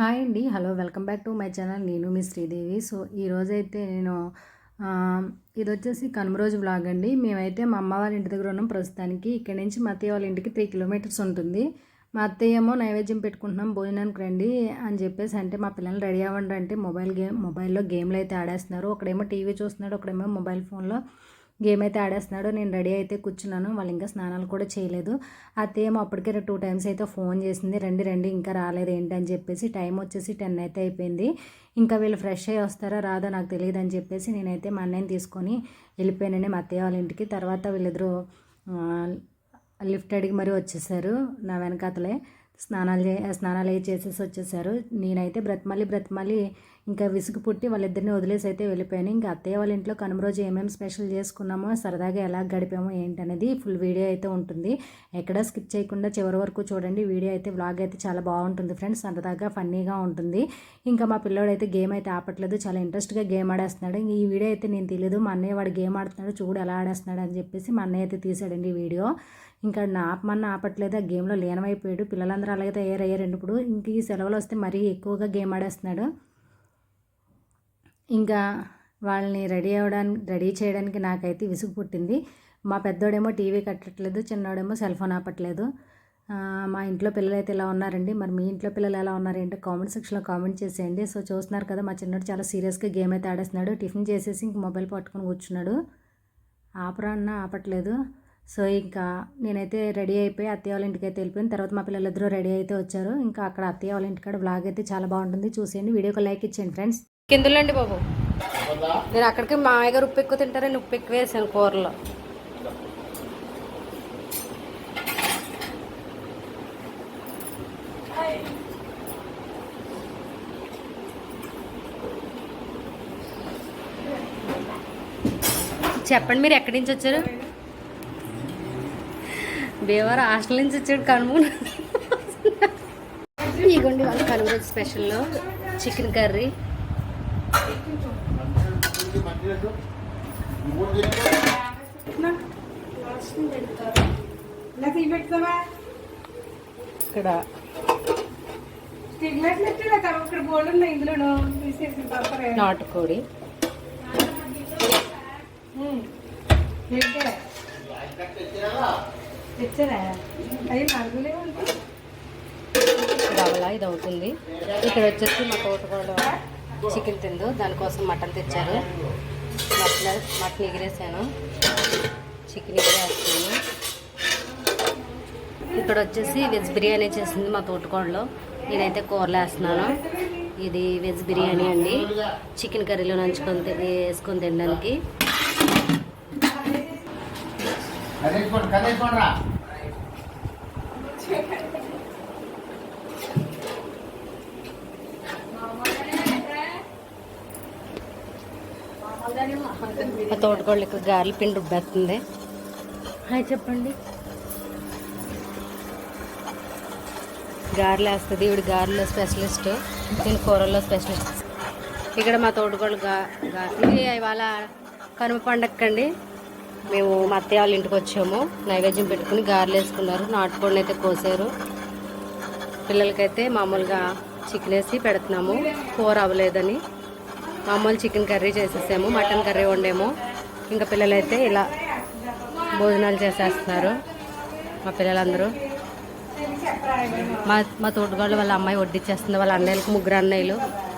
Hi అండి. Hello welcome back to my channel. నేను మీ శ్రీదేవి. సో ఈరోజైతే నేను ఇది వచ్చేసి కనుమ రోజు వ్లాగ్ అండి. మేమైతే మా అమ్మ వాళ్ళ ఇంటి దగ్గర ఉన్నాం ప్రస్తుతానికి. ఇక్కడ నుంచి మా అత్తయ్య వాళ్ళ ఇంటికి త్రీ కిలోమీటర్స్ ఉంటుంది. మా అత్తయ్య ఏమో నైవేద్యం పెట్టుకుంటున్నాం భోజనానికి రండి అని చెప్పేసి అంటే మా పిల్లలు రెడీ అవ్వండి అంటే మొబైల్ గేమ్ మొబైల్లో గేమ్లు అయితే ఆడేస్తున్నారు. ఒకడేమో టీవీ చూస్తున్నాడు ఒకడేమో మొబైల్ ఫోన్లో గేమ్ అయితే ఆడేస్తున్నాడు. నేను రెడీ అయితే కూర్చున్నాను. వాళ్ళు ఇంకా స్నానాలు కూడా చేయలేదు. అత్తయ్య ఏమో అప్పటికే టూ టైమ్స్ అయితే ఫోన్ చేసింది. రండి రండి ఇంకా రాలేదు. ఏంటి అని చెప్పేసి టైం వచ్చేసి టెన్ అయితే అయిపోయింది. ఇంకా వీళ్ళు ఫ్రెష్ అయ్యి వస్తారా రాదా నాకు తెలియదు అని చెప్పేసి నేనైతే మా అన్నయ్యని తీసుకొని వెళ్ళిపోయానండి మా అత్తయ్య వాళ్ళ ఇంటికి. తర్వాత వీళ్ళిద్దరూ లిఫ్ట్ అడిగి మరీ వచ్చేసారు నా వెనకాతలే. స్నానాలు చే స్నానాలు అవి చేసేసి వచ్చేసారు. నేనైతే బ్రతమల్లి బ్రతిమల్లి ఇంకా విసుగు పుట్టి వాళ్ళిద్దరిని వదిలేసి అయితే వెళ్ళిపోయాను. ఇంకా అత్తయ్య వాళ్ళ ఇంట్లో కనుమ రోజు ఏమేమి స్పెషల్ చేసుకున్నామో సరదాగా ఎలా గడిపామో ఏంటనేది ఫుల్ వీడియో అయితే ఉంటుంది. ఎక్కడ స్కిప్ చేయకుండా చివరి వరకు చూడండి. వీడియో అయితే వ్లాగ్ అయితే చాలా బాగుంటుంది ఫ్రెండ్స్. సరదాగా ఫన్నీగా ఉంటుంది. ఇంకా మా పిల్లోడు అయితే గేమ్ అయితే ఆపట్లేదు. చాలా ఇంట్రెస్ట్గా గేమ్ ఆడేస్తున్నాడు. ఈ వీడియో అయితే నేను తెలియదు మా అన్నయ్య వాడు గేమ్ ఆడుతున్నాడు. చూడు ఎలా ఆడేస్తున్నాడు అని చెప్పేసి మా అన్నయ్య అయితే తీసాడండి ఈ వీడియో. ఇంకా నా ఆపమన్న ఆపట్లేదు. ఆ గేమ్లో లీనమైపోయాడు. పిల్లలందరూ అలాగే తయారయ్యారండి ఇప్పుడు. ఇంక ఈ సెలవులు వస్తే మరీ ఎక్కువగా గేమ్ ఆడేస్తున్నాడు. ఇంకా వాళ్ళని రెడీ అవ్వడానికి రెడీ చేయడానికి నాకైతే విసుగు పుట్టింది. మా పెద్దోడేమో టీవీ కట్టట్లేదు చిన్నోడేమో సెల్ ఫోన్ ఆపట్లేదు. మా ఇంట్లో పిల్లలు అయితే ఇలా ఉన్నారండి? మరి మీ ఇంట్లో పిల్లలు ఎలా ఉన్నారంటే కామెంట్ సెక్షన్లో కామెంట్ చేసేయండి. సో చూస్తున్నారు కదా మా చిన్నోడు చాలా సీరియస్గా గేమ్ అయితే ఆడేస్తున్నాడు. టిఫిన్ చేసేసి ఇంక మొబైల్ పట్టుకొని కూర్చున్నాడు. ఆపరా అన్న ఆపట్లేదు. సో ఇంకా నేనైతే రెడీ అయిపోయి అత్తయ్య వాళ్ళ ఇంటికి అయితే వెళ్ళిపోయిన. తర్వాత మా పిల్లలిద్దరూ రెడీ అయితే వచ్చారు. ఇంకా అక్కడ అత్తయ్య వాళ్ళ ఇంటికాడ బ్లాగ్ అయితే చాలా బాగుంటుంది. చూసేయండి. వీడియోకి లైక్ ఇచ్చేయండి ఫ్రెండ్స్. కిందలండి బాబు. నేను అక్కడికి మా గారు ఉప్పు ఎక్కువ తింటారని ఉప్పు ఎక్కువ వేసాను కూరలో. చెప్పండి మీరు ఎక్కడి నుంచి వచ్చారు? దేవర హాస్టల్ నుంచి వచ్చాడు కనుమ ఇగోండి వాళ్ళ కనుమ స్పెషల్లో చికెన్ కర్రీ. పంపరే నాటుకోడి రవల ఇది అవుతుంది ఇక్కడ. వచ్చేసి మా తోటకోడ చికెన్ తిందు. దానికోసం మటన్ తెచ్చారు. మటన్ మటన్ ఎగిరేసాను. చికెన్ ఎగిరేస్తాను ఇక్కడ వచ్చేసి వెజ్ బిర్యానీ చేసింది మా తోటకోడలో. నేనైతే కూరలు వేస్తున్నాను. ఇది వెజ్ బిర్యానీ అండి. చికెన్ కర్రీలో నంచుకొని వేసుకొని తినడానికి. కదేసుకోండి కదేసుకోండి మా తోటకోళ్ళు ఇక్కడ గారెల పిండి రుబ్బేస్తుంది. హాయ్ చెప్పండి. గారెలు వేస్తుంది. ఈవిడ గారెలో స్పెషలిస్ట్. నేను కూరల్లో స్పెషలిస్ట్. ఇక్కడ మా తోటకోళ్ళు గా గా- ఇది ఇవాళ కనుమ పండక్కండి. మేము మా అత్తయ్య వాళ్ళ ఇంటికి వచ్చాము. నైవేద్యం పెట్టుకుని గారెలు వేసుకున్నారు. నాటుకోడిని అయితే కోసారు. పిల్లలకైతే మామూలుగా చికెన్ వేసి పెడుతున్నాము. కూర అవ్వలేదని. మామూలు చికెన్ కర్రీ చేసేసాము మటన్ కర్రీ వండేమో. ఇంకా పిల్లలైతే ఇలా భోజనాలు చేసేస్తున్నారు మా పిల్లలందరూ. మా మా తోటగాళ్ళు వాళ్ళ అమ్మాయి వడ్డిచ్చేస్తుంది వాళ్ళ అన్నయ్యలకు ముగ్గురు అన్నయ్యలు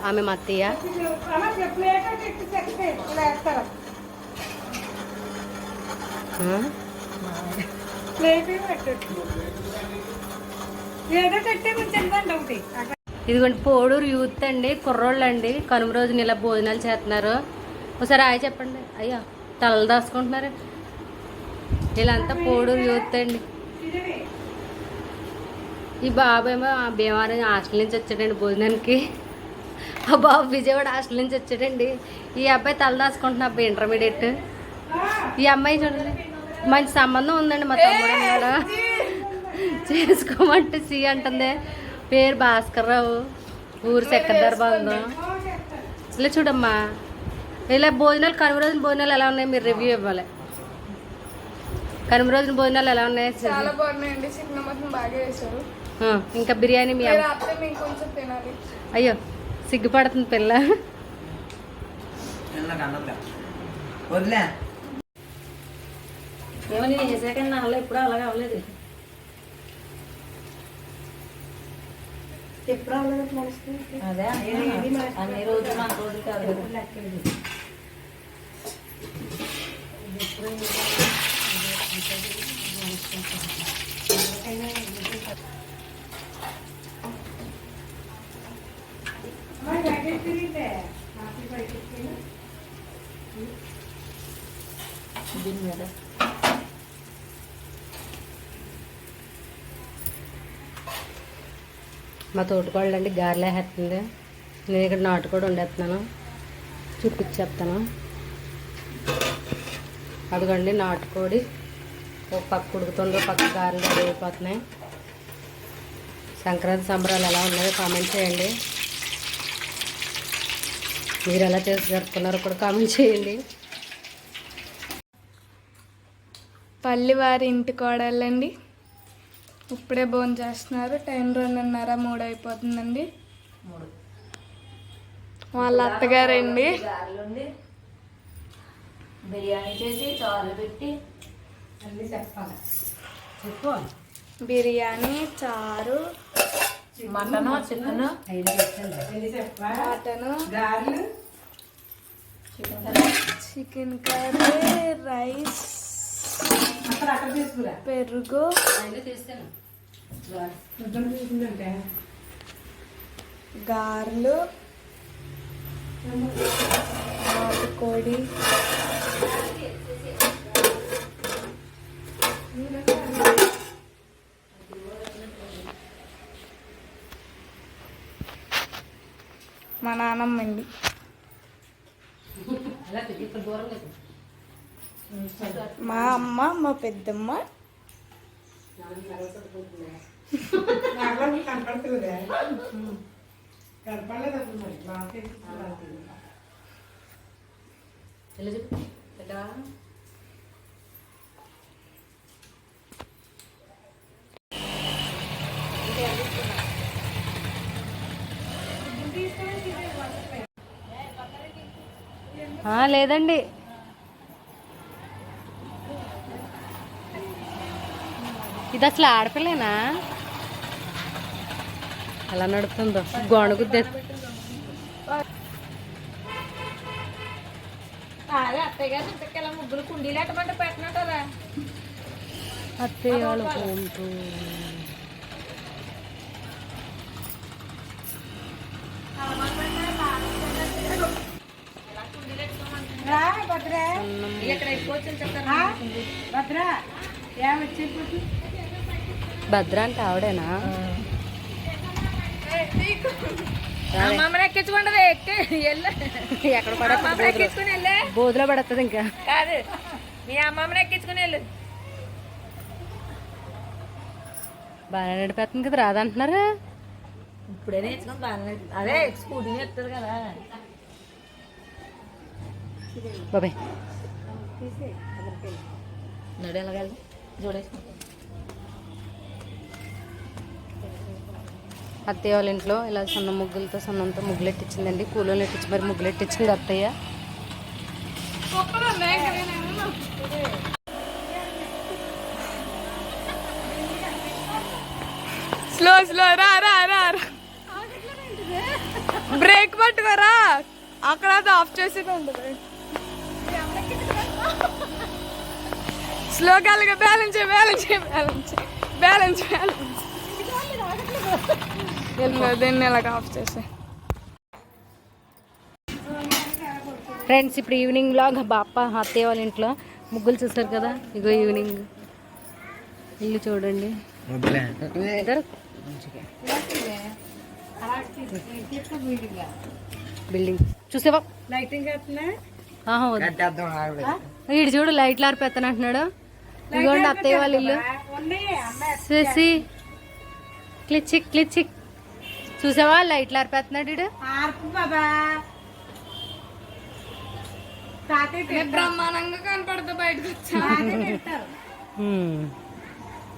ఆమె మా అత్తయ్య. ఏదో ఒకటి ఇదిగోండి పోడూరు యూత్ అండి కుర్రోళ్ళు అండి కనుమ రోజున ఇలా భోజనాలు చేస్తున్నారు. ఒకసారి హాయ్ చెప్పండి. అయ్యా తలలు దాచుకుంటున్నారు. వీళ్ళంతా పోడూరు యూత్ అండి. ఈ బాబు ఏమో ఆ భీమవరం హాస్టల్ నుంచి వచ్చాడండి భోజనానికి. ఆ బాబు విజయవాడ హాస్టల్ నుంచి వచ్చాడండి. ఈ అబ్బాయి తల దాచుకుంటున్న అబ్బాయి ఇంటర్మీడియట్ ఈ అమ్మాయి చూడండి. మంచి సంబంధం ఉందండి మా తమ్ముడు అన్నాడు. చేసుకోమంటే సి అంటుంది. పేరు భాస్కర్ రావు ఊరు చక్కెరదార బంధం ఇలా చూడమ్మా. ఇలా భోజనాలు కనుమ రోజున భోజనాలు ఎలా ఉన్నాయి మీరు రివ్యూ ఇవ్వాలి. కనుమ రోజున భోజనాలు ఎలా ఉన్నాయి? చాలా బాగున్నాయండి. చికెన్ బాగా వేశారు ఇంకా బిర్యానీ మీ అయ్యో సిగ్గుపడుతుంది పిల్ల. చిన్నగా అన్నం వదిలే. ఏమో నేను చేసాక నాలో ఎప్పుడు అలాగే అవ్వలేదు. ఎప్పుడు అవ్వలేదు మనిషి అదే అన్ని రోజులు మన రోజులు కాదు దీని మీద మా తోటికోళ్ళు అండి గారెలు వేస్తుంది. నేను ఇక్కడ నాటుకోడి వండేస్తున్నాను. చూపించేస్తాను. అదిగోండి నాటుకోడి. ఒక పక్క ఉడుకుతుందో పక్క గారెలు అయిపోతున్నాయి. సంక్రాంతి సంబరాలు ఎలా ఉన్నాయో కామెంట్ చేయండి. మీరు ఎలా చేసి జరుపుకున్నారో కూడా కామెంట్ చేయండి. పల్లి వారి ఇంటి కోడళ్ళండి. ఇప్పుడే భోజనం చేస్తున్నారు. టైం రెండున్నర మూడు అయిపోతుందండి. వాళ్ళ అత్తగారండి. బిర్యానీ చేసి చారు పెట్టి అన్నీ చెప్పాలి. చెప్పు. బిర్యానీ చారు mutton chicken? Mutton chicken curry rice పెరుగు. గారెలు. నాటుకోడి మా నాన్నమ్మ అండి. మా అమ్మ మా పెద్దమ్మ. లేదండి. ఇది అసలు ఆడపిల్లేనా? ఎలా నడుపుతుందో. గొణగుద్దే అత్తయ్య గారు ఇంతకెళ్ళ ముగ్గురు కుండీలు ఎట్టమంటే భద్ర అంటే ఆవిడేనా ఎక్కడ వెళ్ళే బోధులో పడుతుంది ఇంకా. కాదు మీ అమ్మమ్మని ఎక్కించుకుని వెళ్ళు బాగా నడిపేస్తుంది కదా రాదంటున్నారు. ఇప్పుడే నేర్చుకుని బాగా అదే స్కూటీ నేర్పుతుంది కదా. బాబాయ్. నడు ఎలాగెళ్ళి చూడేసి అత్తయ్య వాళ్ళ ఇంట్లో ఇలా సన్న ముగ్గులతో సన్నంతో ముగ్గులు ఎట్టించిందండి కూలోళ్ళు ఎట్టించి మరి ముగ్గులు ఎట్టించింది అత్తయ్య. స్లో స్లో రా రా రా రా. బ్రేక్ పట్టుకోరా అక్కడ అది ఆఫ్ చేసి ఉంటుంది స్లోగా balance balance balance balance balance దీన్ని ఇలాగ ఆఫ్ చేసి. ఫ్రెండ్స్ ఇప్పుడు ఈవినింగ్ లాగా బాప్ప అత్తయ్య వాళ్ళ ఇంట్లో ముగ్గులు చూసారు కదా ఇగో ఈవినింగ్. ఇల్లు చూడండి. బిల్డింగ్. చూసావా? లైటింగ్ వీడు చూడు లైట్లు ఆరిపోతాను అంటున్నాడు. ఇదిగోండి అత్తయ్య వాళ్ళ ఇల్లు. చూసి. క్లిచ్చిక్ క్లిచ్చిక్ చూసావా? లైట్లు ఆరిపోతున్నాడు వీడు బ్రహ్మాండంగా కనపడుతుంది బయటకు వచ్చా హ్మ్.